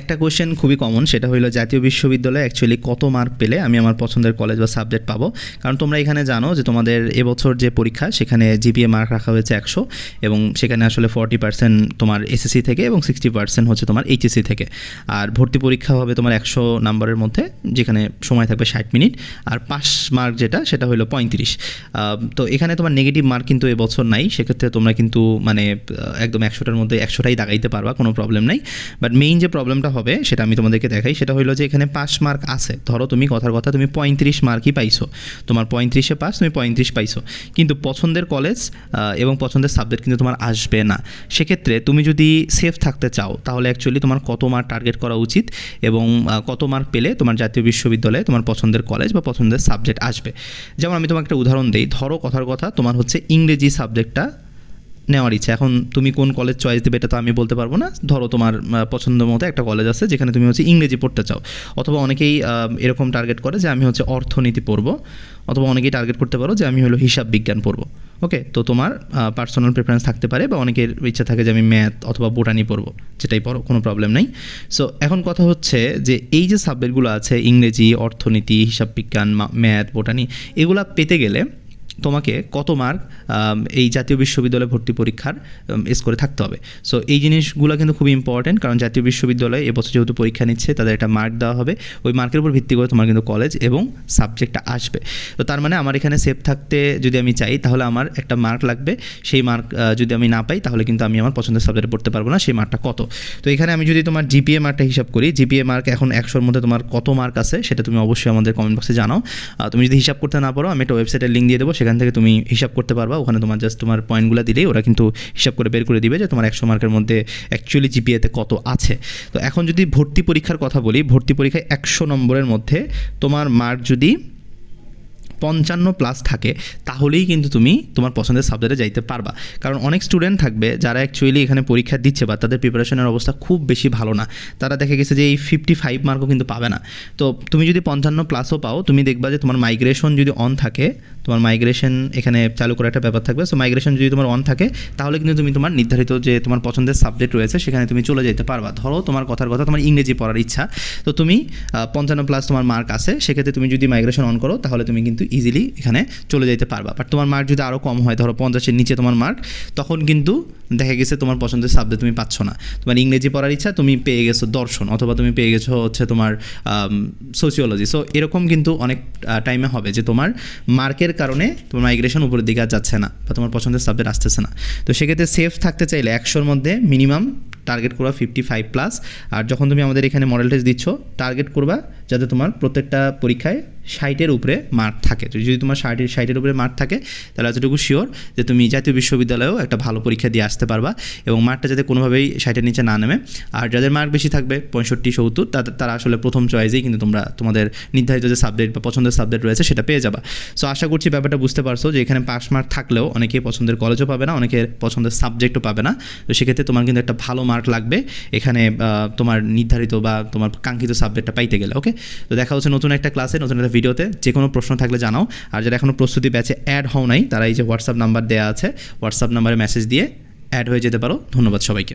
একটা কোয়েশ্চেন খুবই কমন সেটা হলো জাতীয় বিশ্ববিদ্যালয়ে অ্যাকচুয়ালি কত মার্ক পেলে আমি আমার পছন্দের কলেজ বা সাবজেক্ট পাবো? কারণ তোমরা এখানে জানো যে তোমাদের এবছর যে পরীক্ষা, সেখানে জিপিএ মার্ক রাখা হয়েছে একশো এবং সেখানে আসলে ফর্টি পার্সেন্ট তোমার এসএসসি থেকে এবং সিক্সটি পার্সেন্ট হচ্ছে তোমার এইচএসসি থেকে। আর ভর্তি পরীক্ষা হবে তোমার একশো নাম্বারের মধ্যে, যেখানে সময় থাকবে ষাট মিনিট। আর পাস মার্ক যেটা, সেটা হলো পঁয়ত্রিশ। তো এখানে তোমার নেগেটিভ মার্ক কিন্তু এবছর নাই, সেক্ষেত্রে তোমরা কিন্তু মানে একদম একশোটার মধ্যে একশোটাই দাগাইতে পারবা, কোনো প্রবলেম নাই। বাট মেইন যে প্রবলেমটা হবে সেটা আমি তোমাদেরকে দেখাই। সেটা হলো যে এখানে পাস মার্ক আছে। ধরো তুমি কথার কথা তুমি পঁয়ত্রিশ মার্কই পাইছো। তোমার পঁয়ত্রিশে পাস তুমি পঁয়ত্রিশ পাইছো। কিন্তু পছন্দের কলেজ এবং পছন্দের সাবজেক্ট কিন্তু তোমার আসবে না। সেক্ষেত্রে তুমি যদি সেফ থাকতে চাও, তাহলে অ্যাকচুয়ালি তোমার কত মার্ক টার্গেট করা উচিত এবং কত মার্ক পেলে তোমার জাতীয় বিশ্ববিদ্যালয়ে তোমার পছন্দের কলেজ বা পছন্দের সাবজেক্ট আসবে। যেমন আমি তোমাকে একটা উদাহরণ দিই। ধরো কথার কথা, তোমার হচ্ছে ইংরেজি সাবজেক্টটা নেওয়ার ইচ্ছা। এখন তুমি কোন কলেজ চয়েস দেবে এটা তো আমি বলতে পারব না। ধরো তোমার পছন্দ মতো একটা কলেজ আছে যেখানে তুমি হচ্ছে ইংরেজি পড়তে চাও। অথবা অনেকেই এরকম টার্গেট করে যে আমি হচ্ছে অর্থনীতি পড়ব। অথবা অনেকেই টার্গেট করতে পারো যে আমি হলো হিসাব বিজ্ঞান পড়ব। ওকে তো তোমার পার্সোনাল প্রেফারেন্স থাকতে পারে বা অনেকের ইচ্ছা থাকে যে আমি ম্যাথ অথবা বোটানি পড়ব। যেটাই পড়ো, কোনো প্রবলেম নেই। সো এখন কথা হচ্ছে যে এই যে সাবজেক্টগুলো আছে, ইংরেজি, অর্থনীতি, হিসাব বিজ্ঞান ম্যাথ বোটানি এগুলা পেতে গেলে তোমাকে কত মার্ক এই জাতীয় বিশ্ববিদ্যালয়ে ভর্তি পরীক্ষার স্কোরে থাকতে হবে। সো এই জিনিসগুলো কিন্তু খুব ইম্পর্টেন্ট কারণ জাতীয় বিশ্ববিদ্যালয়ে এবছর যেহেতু পরীক্ষা নিচ্ছে, তাদের একটা মার্ক দেওয়া হবে। ওই মার্কের উপর ভিত্তি করে তোমার কিন্তু কলেজ এবং সাবজেক্টটা আসবে। তো তার মানে আমার এখানে সেফ থাকতে যদি আমি চাই, তাহলে আমার একটা মার্ক লাগবে। সেই মার্ক যদি আমি না পাই, তাহলে কিন্তু আমি আমার পছন্দের সাবজেক্টে পড়তে পারব না, সেই মার্কটা কত? তো এখানে আমি যদি তোমার জিপিএ মার্কটা হিসাব করি জিপিএ মার্ক এখন একশোর মধ্যে তোমার কত মার্ক আছে, সেটা তুমি অবশ্যই আমাদের কমেন্ট বক্সে জানাও। তুমি যদি হিসাব করতে না পারো, আমি একটা ওয়েবসাইটের লিঙ্ক দিয়ে দেবো সেখান থেকে তুমি হিসাব করতে পারবা। ওখানে তোমার জাস্ট তোমার পয়েন্টগুলো দিলেই ওরা কিন্তু হিসাব করে বের করে দিবে যে তোমার একশো মার্কের মধ্যে অ্যাকচুয়ালি জিপিএতে কত আছে। তো এখন যদি ভর্তি পরীক্ষার কথা বলি, ভর্তি পরীক্ষায় একশো নম্বরের মধ্যে তোমার মার্ক যদি পঞ্চান্ন প্লাস থাকে, তাহলেই কিন্তু তুমি তোমার পছন্দের সাবজেক্টে যাইতে পারবা। কারণ অনেক স্টুডেন্ট থাকবে যারা অ্যাকচুয়ালি এখানে পরীক্ষা দিচ্ছে বা তাদের প্রিপারেশনের অবস্থা খুব বেশি ভালো না। তারা দেখে গেছে যে এই ফিফটি ফাইভ মার্কও কিন্তু পাবে না। তো তুমি যদি পঞ্চান্ন প্লাসও পাও, তুমি দেখবা যে তোমার মাইগ্রেশন যদি অন থাকে, তোমার মাইগ্রেশন এখানে চালু করার একটা ব্যাপার থাকবে। সো মাইগ্রেশন যদি তোমার অন থাকে, তাহলে কিন্তু তুমি তোমার নির্ধারিত যে তোমার পছন্দের সাবজেক্ট রয়েছে, সেখানে তুমি চলে যেতে পারবা। ধরো তোমার কথার কথা তোমার ইংরেজি পড়ার ইচ্ছা। তো তুমি পঞ্চান্ন প্লাস তোমার মার্ক আছে, সেক্ষেত্রে তুমি যদি মাইগ্রেশন অন করো, তাহলে তুমি কিন্তু ইজিলি এখানে চলে যেতে পারবা। বাট তোমার মার্ক যদি আরও কম হয়, ধরো পঞ্চাশের নিচে তোমার মার্ক তখন কিন্তু দেখা গেছে তোমার পছন্দের সাবজেক্ট তুমি পাচ্ছ না। তোমার ইংরেজি পড়ার ইচ্ছা, তুমি পেয়ে গেছো দর্শন, অথবা তুমি পেয়ে গেছো হচ্ছে তোমার সোসিওলজি সো এরকম কিন্তু অনেক টাইমে হবে যে তোমার মার্কের কারণে তোমার মাইগ্রেশন উপরের দিকে আর যাচ্ছে না, বা তোমার পছন্দের সাবজেক্ট আসতেছে না। তো সেক্ষেত্রে সেফ থাকতে চাইলে একশোর মধ্যে মিনিমাম টার্গেট করবা ফিফটি ফাইভ প্লাস আর যখন তুমি আমাদের এখানে মডেল টেস্ট দিচ্ছ টার্গেট করবা যাতে তোমার প্রত্যেকটা পরীক্ষায় ষাটের উপরে মার্ক থাকে। যদি তোমার ষাটের ষাটের উপরে মার্ক থাকে, তাহলে এতটুকু শিওর যে তুমি জাতীয় বিশ্ববিদ্যালয়েও একটা ভালো পরীক্ষা দিয়ে আসতে পারবা এবং মার্কটা যাতে কোনোভাবেই ষাটের নিচে না নেমে। আর যাদের মার্ক বেশি থাকবে, পঁয়ষট্টি, সত্তর তারা আসলে প্রথম চয়েসেই কিন্তু তোমরা তোমাদের নির্ধারিত যে সাবজেক্ট বা পছন্দের সাবজেক্ট রয়েছে সেটা পেয়ে যাবা। সো আশা করছি ব্যাপারটা বুঝতে পারছ যে এখানে পাস মার্ক থাকলেও অনেকে পছন্দের কলেজও পাবে না, অনেকের পছন্দের সাবজেক্টও পাবে না। তো সেক্ষেত্রে তোমার কিন্তু একটা ভালো মার্ক লাগবে। এখানে তোমার নির্ধারিত বা তোমার কাঙ্ক্ষিত সাবজেক্টটা পাইতে গেলে ওকে তো দেখা হচ্ছে নতুন একটা ক্লাসে নতুন একটা ভিডিওতে যে কোনো প্রশ্ন থাকলে জানাও। আর যারা এখনও প্রস্তুতি ব্যাচে অ্যাড হও নাই, তারা এই যে হোয়াটসঅ্যাপ নাম্বার দেওয়া আছে হোয়াটসঅ্যাপ নাম্বারে মেসেজ দিয়ে অ্যাড হয়ে যেতে পারো। ধন্যবাদ সবাইকে।